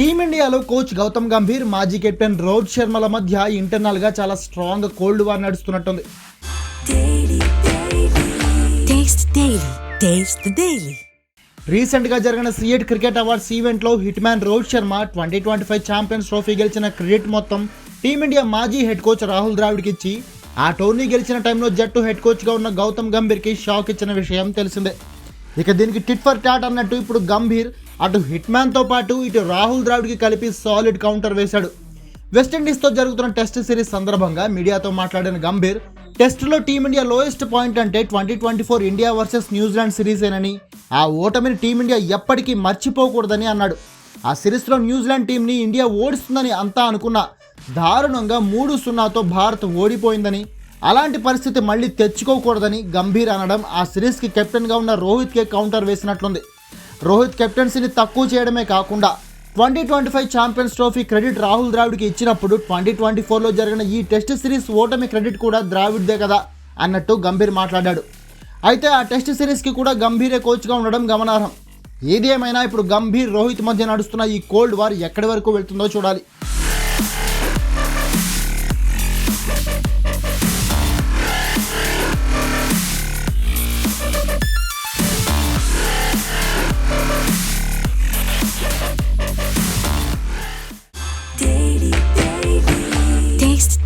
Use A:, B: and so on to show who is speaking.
A: టీమిండియాలో coach Gautam Gambhir మాజీ captain Rohit శర్మల మధ్య ఇంటర్నల్గా చాలా స్ట్రాంగ్ కోల్డ్ వార్ నడుస్తున్నట్టుంది
B: Taste Daily. Taste the Daily.
A: రీసెంట్గా జరిగిన సిఎట్ క్రికెట్ అవార్డ్స్ ఈవెంట్లో hit man Rohit Sharma twenty twenty five champions trophy గెలిచిన క్రెడిట్ మొత్తం టీమిండియా మాజీ హెడ్ కోచ్ రాహుల్ ద్రావిడ్కి ఇచ్చి ఆ టోర్నీ గెలిచిన టైంలో జట్టు హెడ్ కోచ్గా ఉన్న గౌతమ్ గంభీర్కి షాక్ ఇచ్చిన విషయం తెలిసిందే ఇక దీనికి టిట్ ఫర్ టాట్ అన్నట్టు ఇప్పుడు గంభీర్ అటు హిట్మ్యాన్తో పాటు ఇటు రాహుల్ ద్రావిడ్కి కలిపి సాలిడ్ కౌంటర్ వేశాడు. వెస్టిండీస్తో జరుగుతున్న టెస్ట్ సిరీస్ సందర్భంగా మీడియాతో మాట్లాడిన గంభీర్ టెస్టులో టీమిండియా లోయెస్ట్ పాయింట్ అంటే twenty twenty four India versus New Zealand Zealand ఆ ఓటమిని టీమిండియా ఎప్పటికీ మర్చిపోకూడదని అన్నాడు. ఆ సిరీస్లో న్యూజిలాండ్ టీంని ఇండియా ఓడిస్తుందని అంతా అనుకున్నా. దారుణంగా మూడు సున్నాతో భారత్ ఓడిపోయిందని అలాంటి పరిస్థితి మళ్ళీ తెచ్చుకోకూడదని గంభీర్ అనడం ఆ సిరీస్కి కెప్టెన్గా ఉన్న రోహిత్కే కౌంటర్ వేసినట్లుంది. రోహిత్ కెప్టెన్సీని తక్కువ చేయడమే కాకుండా twenty twenty five champions trophy credit Rahul ద్రావిడ్కి ఇచ్చినప్పుడు ట్వంటీ ట్వంటీ ఫోర్లో జరిగిన ఈ టెస్ట్ సిరీస్ ఓటమి క్రెడిట్ కూడా ద్రావిడ్దే కదా అన్నట్టు గంభీర్ మాట్లాడాడు. అయితే ఆ టెస్ట్ సిరీస్కి కూడా గంభీరే కోచ్గా ఉండడం గమనార్హం. ఏది ఏమైనా ఇప్పుడు గంభీర్ రోహిత్ మధ్య నడుస్తున్న ఈ కోల్డ్ వార్ ఎక్కడి వరకు వెళ్తుందో చూడాలి.